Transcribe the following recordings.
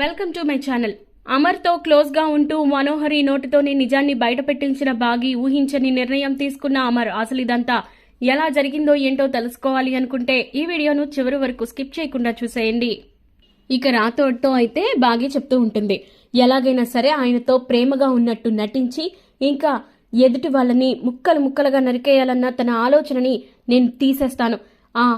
Welcome to my channel. అమర్తో క్లోజ్గా ఉంటూ మనోహరి నోటితోనే నిజాన్ని బయటపెట్టించిన బాగి ఊహించని నిర్ణయం తీసుకున్న అమర్ అసలు ఇదంతా ఎలా జరిగిందో ఏంటో తెలుసుకోవాలి అనుకుంటే ఈ వీడియోను చివరి వరకు స్కిప్ చేయకుండా చూసేయండి. ఇక రాతోడ్తో అయితే బాగి చెప్తూ ఉంటుంది. ఎలాగైనా సరే ఆయనతో ప్రేమగా ఉన్నట్టు నటించి ఇంకా ఎదుటి వాళ్ళని ముక్కలు ముక్కలుగా నరికేయాలన్న తన ఆలోచనని నేను తీసేస్తాను. ఆ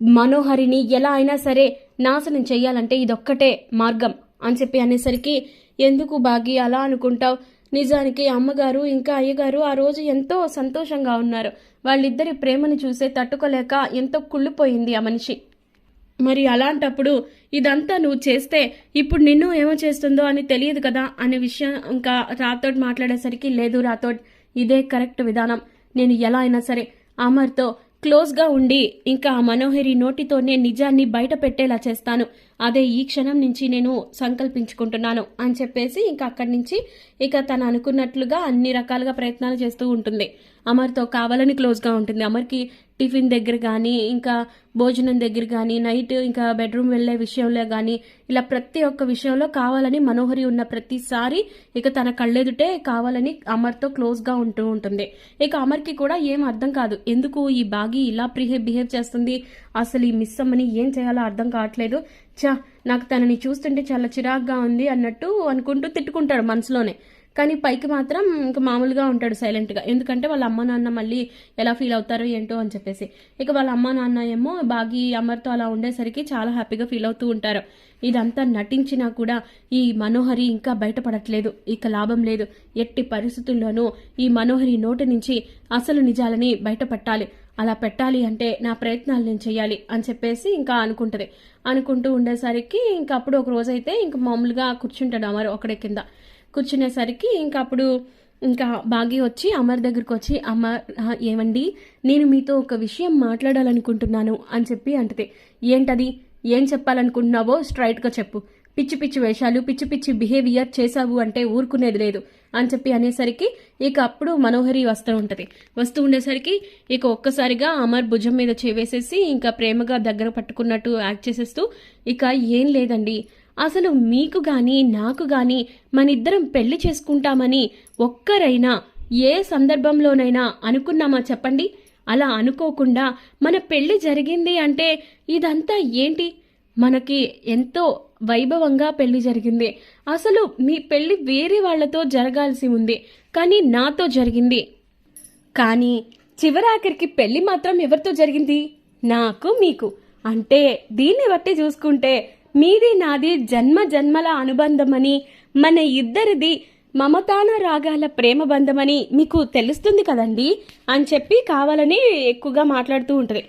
మనోహరిని ఎలా అయినా సరే నాశనం చేయాలంటే ఇదొక్కటే మార్గం. అని చెప్పి అనేసరికి ఎందుకు బాగి అలా అనుకుంటావు? నిజానికి అమ్మగారు ఇంకా అయ్యగారు ఆ రోజు ఎంతో సంతోషంగా ఉన్నారు. వాళ్ళిద్దరి ప్రేమను చూసే తట్టుకోలేక ఎంతో కుళ్ళిపోయింది ఆ మనిషి. మరి అలాంటప్పుడు ఇదంతా నువ్వు చేస్తే ఇప్పుడు నిన్ను ఏమో చేస్తుందో అని తెలియదు కదా? అనే విషయం ఇంకా రాథోడ్ మాట్లాడేసరికి లేదు రాథోడ్ ఇదే కరెక్ట్ విధానం. నేను ఎలా అయినా సరే అమర్తో క్లోజ్గా ఉండి ఇంకా ఆ మనోహరి నోటితోనే నిజాన్ని బయట పెట్టేలా చేస్తాను. అదే ఈ క్షణం నుంచి నేను సంకల్పించుకుంటున్నాను అని చెప్పేసి ఇంకా అక్కడి నుంచి ఇక తను అనుకున్నట్లుగా అన్ని రకాలుగా ప్రయత్నాలు చేస్తూ ఉంటుంది. అమర్తో కావాలని క్లోజ్గా ఉంటుంది. అమర్కి టిఫిన్ దగ్గర కానీ ఇంకా భోజనం దగ్గర కానీ నైట్ ఇంకా బెడ్రూమ్ వెళ్ళే విషయంలో కానీ ఇలా ప్రతి ఒక్క విషయంలో కావాలని మనోహరి ఉన్న ప్రతిసారి ఇక తన కళ్ళెదుటే కావాలని అమర్తో క్లోజ్గా ఉంటూ ఉంటుంది. ఇక అమర్కి కూడా ఏం అర్థం కాదు. ఎందుకు ఈ బాగి ఇలా బిహేవ్ బిహేవ్ చేస్తుంది? అసలు ఈ మిస్ అమ్మని ఏం చేయాలో అర్థం కావట్లేదు. చా నాకు తనని చూస్తుంటే చాలా చిరాగ్గా ఉంది అన్నట్టు అనుకుంటూ తిట్టుకుంటాడు మనసులోనే. కానీ పైకి మాత్రం ఇంకా మామూలుగా ఉంటాడు సైలెంట్గా ఎందుకంటే వాళ్ళ అమ్మ నాన్న మళ్ళీ ఎలా ఫీల్ అవుతారో ఏంటో అని చెప్పేసి. ఇక వాళ్ళ అమ్మ నాన్న ఏమో బాగి అమర్తో అలా ఉండేసరికి చాలా హ్యాపీగా ఫీల్ అవుతూ ఉంటారు. ఇదంతా నటించినా కూడా ఈ మనోహరి ఇంకా బయటపడట్లేదు. ఇక లాభం లేదు. ఎట్టి పరిస్థితుల్లోనూ ఈ మనోహరి నోటి నుంచి అసలు నిజాలని బయటపట్టాలి. అలా పెట్టాలి అంటే నా ప్రయత్నాలు నేను చేయాలి అని చెప్పేసి ఇంకా అనుకుంటది. అనుకుంటూ ఉండేసరికి ఇంకా అప్పుడు ఒక రోజైతే ఇంకా మామూలుగా కూర్చుంటాడు అమరు ఒకడే కింద. కూర్చునేసరికి ఇంకా అప్పుడు ఇంకా బాగి వచ్చి అమర్ దగ్గరకు వచ్చి అమర్ ఏమండి? నేను మీతో ఒక విషయం మాట్లాడాలనుకుంటున్నాను అని చెప్పి అంటది. ఏంటది? ఏం చెప్పాలనుకుంటున్నావో స్ట్రైట్గా చెప్పు. పిచ్చి పిచ్చి వేషాలు పిచ్చి పిచ్చి బిహేవియర్ చేశావు అంటే ఊరుకునేది లేదు అని చెప్పి అనేసరికి ఇక అప్పుడు మనోహరి వస్తూ ఉంటుంది. వస్తూ ఉండేసరికి ఇక ఒక్కసారిగా అమర్ భుజం మీద చేవేసేసి ఇంకా ప్రేమగా దగ్గర పట్టుకున్నట్టు యాక్ట్ చేసేస్తూ ఇక ఏం లేదండి. అసలు మీకు గాని నాకు గాని మనిద్దరం పెళ్ళి చేసుకుంటామని ఒక్కరైనా ఏ సందర్భంలోనైనా అనుకున్నామా చెప్పండి? అలా అనుకోకుండా మన పెళ్ళి జరిగింది అంటే ఇదంతా ఏంటి? మనకి ఎంతో వైభవంగా పెళ్ళి జరిగింది. అసలు మీ పెళ్ళి వేరే వాళ్ళతో జరగాల్సి ఉంది కానీ నాతో జరిగింది. కానీ చివరాఖరికి పెళ్ళి మాత్రం ఎవరితో జరిగింది? నాకు మీకు. అంటే దీన్ని బట్టి చూసుకుంటే మీది నాది జన్మ జన్మల అనుబంధమని మన ఇద్దరిది మమతాన రాగాల ప్రేమ బంధమని మీకు తెలుస్తుంది కదండి? అని చెప్పి కావాలని ఎక్కువగా మాట్లాడుతూ ఉంటుంది.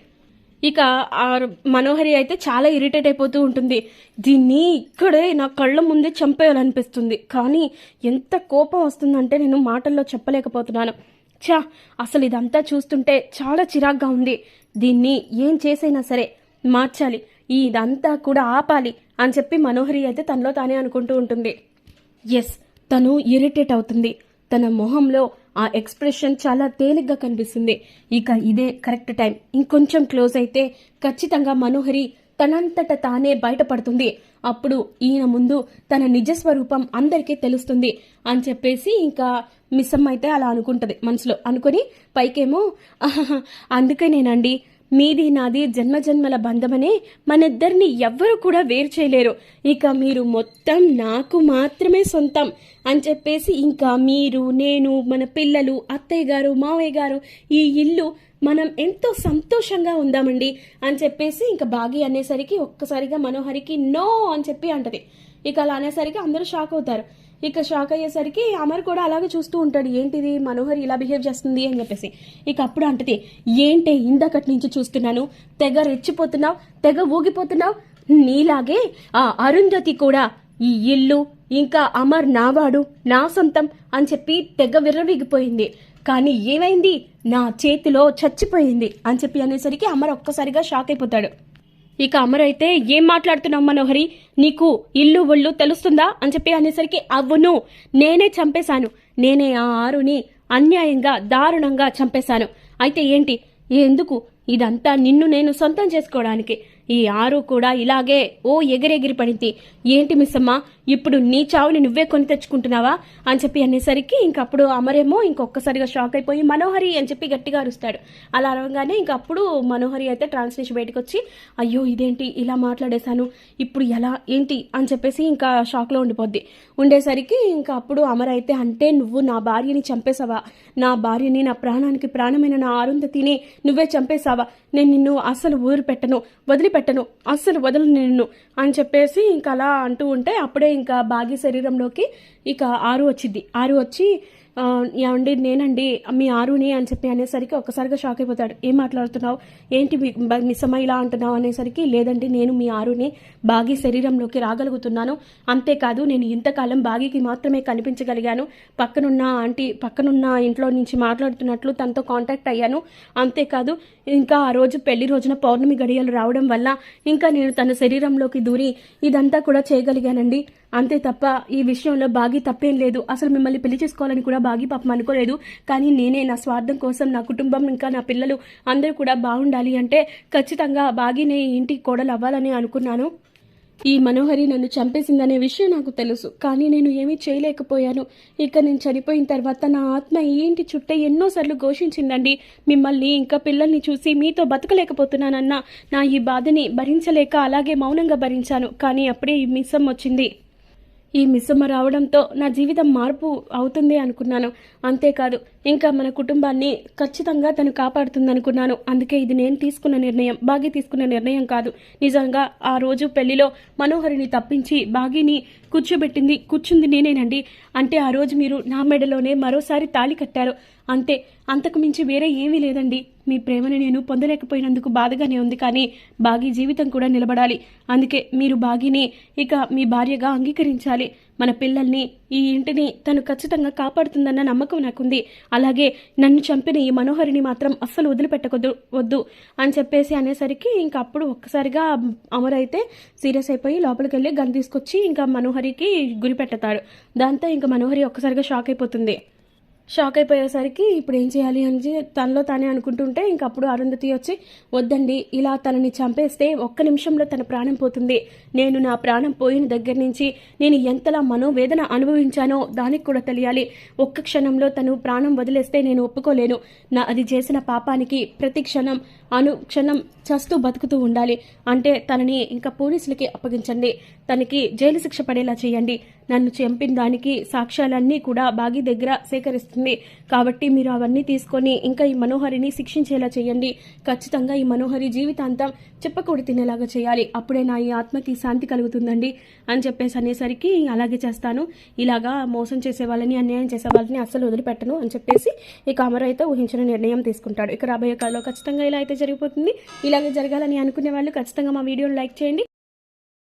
ఇక ఆ మనోహరి అయితే చాలా ఇరిటేట్ అయిపోతూ ఉంటుంది. దీన్ని ఇక్కడే నా కళ్ళ ముందే చంపేయాలనిపిస్తుంది. కానీ ఎంత కోపం వస్తుందంటే నేను మాటల్లో చెప్పలేకపోతున్నాను. చా అసలు ఇదంతా చూస్తుంటే చాలా చిరాగ్గా ఉంది. దీన్ని ఏం చేసైనా సరే మార్చాలి. ఇదంతా కూడా ఆపాలి అని చెప్పి మనోహరి అయితే తనలో తానే అనుకుంటూ ఉంటుంది. ఎస్ తను ఇరిటేట్ అవుతుంది. తన మొహంలో ఆ ఎక్స్ప్రెషన్ చాలా తేలిగ్గా కనిపిస్తుంది. ఇక ఇదే కరెక్ట్ టైం ఇంకొంచెం క్లోజ్ అయితే ఖచ్చితంగా మనోహరి తనంతట తానే బయటపడుతుంది. అప్పుడు ఈయన ముందు తన నిజ స్వరూపం అందరికీ తెలుస్తుంది అని చెప్పేసి ఇంకా మిస్సమ్మ అయితే అలా అనుకుంటుంది మనసులో. అనుకొని పైకేమో అందుకే నేనండి మీది నాది జన్మజన్మల బంధమనే మనిద్దరిని ఎవ్వరూ కూడా వేరు చేయలేరు. ఇక మీరు మొత్తం నాకు మాత్రమే సొంతం అని చెప్పేసి ఇంకా మీరు నేను మన పిల్లలు అత్తయ్య గారు మావయ్య గారు ఈ ఇల్లు మనం ఎంతో సంతోషంగా ఉందామండి అని చెప్పేసి ఇంకా బాగి అనేసరికి ఒక్కసారిగా మనోహరికి నో అని చెప్పి అంటది. ఇక అలా అనేసరికి అందరూ షాక్ అవుతారు. ఇక షాక్ అయ్యేసరికి అమర్ కూడా అలాగే చూస్తూ ఉంటాడు ఏంటిది మనోహర్ ఇలా బిహేవ్ చేస్తుంది? అని చెప్పేసి. ఇక అప్పుడు అంటది ఏంటి ఇందాకటి నుంచి చూస్తున్నాను? తెగ రెచ్చిపోతున్నావు తెగ ఊగిపోతున్నావు? నీలాగే ఆ అరుంధతి కూడా ఈ ఇల్లు ఇంకా అమర్ నావాడు నా సొంతం అని చెప్పి తెగ విర్రవీగిపోయింది. కానీ ఏమైంది? నా చేతిలో చచ్చిపోయింది అని చెప్పి అనేసరికి అమర్ ఒక్కసారిగా షాక్ అయిపోతాడు. ఇక అమరైతే ఏం మాట్లాడుతున్నావు మనోహరి? నీకు ఇల్లు ఒళ్ళు తెలుస్తుందా? అని చెప్పి అనేసరికి అవును నేనే చంపేశాను. నేనే ఆ ఆరుని అన్యాయంగా దారుణంగా చంపేశాను. అయితే ఏంటి? ఎందుకు? ఇదంతా నిన్ను నేను సొంతం చేసుకోవడానికి. ఈ ఆరు కూడా ఇలాగే ఓ ఎగిరెగిరి పడింది. ఏంటి మిస్సమ్మ? ఇప్పుడు నీ చావుని నువ్వే కొని తెచ్చుకుంటున్నావా? అని చెప్పి అనేసరికి ఇంకప్పుడు అమరేమో ఇంకొకసారిగా షాక్ అయిపోయి మనోహరి అని చెప్పి గట్టిగా అరుస్తాడు. అలా అరవగానే ఇంకప్పుడు మనోహరి అయితే ట్రాన్స్లేషన్ బయటకు వచ్చి అయ్యో ఇదేంటి? ఇలా మాట్లాడేశాను. ఇప్పుడు ఎలా? ఏంటి? అని చెప్పేసి ఇంకా షాక్లో ఉండిపోద్ది. ఉండేసరికి ఇంకా అప్పుడు అమర్ అయితే అంటే నువ్వు నా భార్యని చంపేశావా? నా భార్యని నా ప్రాణానికి ప్రాణమైన నా ఆరుంధతిని నువ్వే చంపేశావా? నేను నిన్ను అసలు ఊరు పెట్టను. వదిలి వదిలిపెట్టను అస్సలు వదలను నిన్ను అని చెప్పేసి ఇంకా అలా అంటూ ఉంటే అప్పుడే ఇంకా బాగి శరీరంలోకి ఇక ఆరు వచ్చింది. ఆరు వచ్చి ఏమండి నేనండి మీ ఆరుని అని చెప్పి అనేసరికి ఒక్కసారిగా షాక్ అయిపోతాడు. ఏం మాట్లాడుతున్నావు? ఏంటి మీ- బ- మిస్సమ్మ ఇలా అంటున్నావు అనేసరికి లేదండి నేను మీ ఆరుని బాగి శరీరంలోకి రాగలుగుతున్నాను. అంతేకాదు నేను ఇంతకాలం బాగికి మాత్రమే కనిపించగలిగాను. పక్కనున్న ఆంటీ పక్కనున్న ఇంట్లో నుంచి మాట్లాడుతున్నట్లు తనతో కాంటాక్ట్ అయ్యాను. అంతేకాదు ఇంకా ఆ రోజు పెళ్ళి రోజున పౌర్ణమి గడియలు రావడం వల్ల ఇంకా నేను తన శరీరంలోకి దూరి ఇదంతా కూడా చేయగలిగానండి. అంతే తప్ప ఈ విషయంలో బాగి తప్పేం లేదు. అసలు మిమ్మల్ని పెళ్ళి చేసుకోవాలని కూడా బాగి పాపం అనుకోలేదు. కానీ నేనే నా స్వార్థం కోసం నా కుటుంబం ఇంకా నా పిల్లలు అందరూ కూడా బాగుండాలి అంటే ఖచ్చితంగా బాగినే ఇంటికి కోడలు అవ్వాలని అనుకున్నాను. ఈ మనోహరి నన్ను చంపేసిందనే విషయం నాకు తెలుసు. కానీ నేను ఏమీ చేయలేకపోయాను. ఇక నేను చనిపోయిన తర్వాత నా ఆత్మ ఏంటి చుట్టే ఎన్నోసార్లు ఘోషించిందండి. మిమ్మల్ని ఇంకా పిల్లల్ని చూసి మీతో బతకలేకపోతున్నానన్న నా ఈ బాధని భరించలేక అలాగే మౌనంగా భరించాను. కానీ అప్పుడే ఈ మిస్సం వచ్చింది. ఈ మిస్సమ్మ రావడంతో నా జీవితం మార్పు అవుతుంది అనుకున్నాను. అంతేకాదు ఇంకా మన కుటుంబాన్ని ఖచ్చితంగా తను కాపాడుతుందనుకున్నాను. అందుకే ఇది నేను తీసుకున్న నిర్ణయం. బాగి తీసుకున్న నిర్ణయం కాదు. నిజంగా ఆ రోజు పెళ్ళిలో మనోహరిని తప్పించి బాగిని కూర్చోబెట్టింది కూర్చుంది నేనేనండి. అంటే ఆ రోజు మీరు నా మెడలోనే మరోసారి తాళి కట్టారు. అంతే. అంతకు మించి వేరే ఏమీ లేదండి. మీ ప్రేమని నేను పొందలేకపోయినందుకు బాధగానే ఉంది కానీ బాగి జీవితం కూడా నిలబడాలి. అందుకే మీరు బాగిని ఇక మీ భార్యగా అంగీకరించాలి. మన పిల్లల్ని ఈ ఇంటిని తను ఖచ్చితంగా కాపాడుతుందన్న నమ్మకం నాకుంది. అలాగే నన్ను చంపిన ఈ మనోహరిని మాత్రం అస్సలు వదిలిపెట్టకొద్దు వద్దు అని చెప్పేసి అనేసరికి ఇంకా అప్పుడు ఒక్కసారిగా అమర్ అయితే సీరియస్ అయిపోయి లోపలికి వెళ్ళి గన్ తీసుకొచ్చి ఇంకా మనోహరికి గురి పెట్టతాడు. దాంతో ఇంకా మనోహరి ఒక్కసారిగా షాక్ అయిపోతుంది. షాక్ అయిపోయేసరికి ఇప్పుడు ఏం చేయాలి అని తనలో తానే అనుకుంటుంటే ఇంకప్పుడు అరుంధతి వచ్చి వద్దండి ఇలా తనని చంపేస్తే ఒక్క నిమిషంలో తన ప్రాణం పోతుంది. నేను నా ప్రాణం పోయిన దగ్గర నుంచి నేను ఎంతలా మనోవేదన అనుభవించానో దానికి కూడా తెలియాలి. ఒక్క క్షణంలో తను ప్రాణం వదిలేస్తే నేను ఒప్పుకోలేను. నా అది చేసిన పాపానికి ప్రతి క్షణం అనుక్షణం చస్తూ బతుకుతూ ఉండాలి. అంటే తనని ఇంకా పోలీసులకి అప్పగించండి. తనకి జైలు శిక్ష పడేలా చేయండి. నన్ను చంపిన దానికి సాక్ష్యాలన్నీ కూడా బాగి దగ్గర సేకరిస్తుంది. కాబట్టి మీరు అవన్నీ తీసుకొని ఇంకా ఈ మనోహరిని శిక్షించేలా చేయండి. ఖచ్చితంగా ఈ మనోహరి జీవితాంతం చెప్పకూడదు తినేలాగా చేయాలి. అప్పుడే నా ఈ ఆత్మకి శాంతి కలుగుతుందండి అని చెప్పేసి అనేసరికి అలాగే చేస్తాను. ఇలాగా మోసం చేసే వాళ్ళని అన్యాయం చేసే వాళ్ళని అస్సలు వదిలిపెట్టను అని చెప్పేసి ఈ కామరు అయితే ఊహించిన నిర్ణయం తీసుకుంటాడు. ఇక రాబోయే కాలంలో ఖచ్చితంగా ఇలా అయితే జరిగిపోతుంది. ఇలాగే జరగాలని అనుకునే వాళ్ళు ఖచ్చితంగా మా వీడియోని లైక్ చేయండి.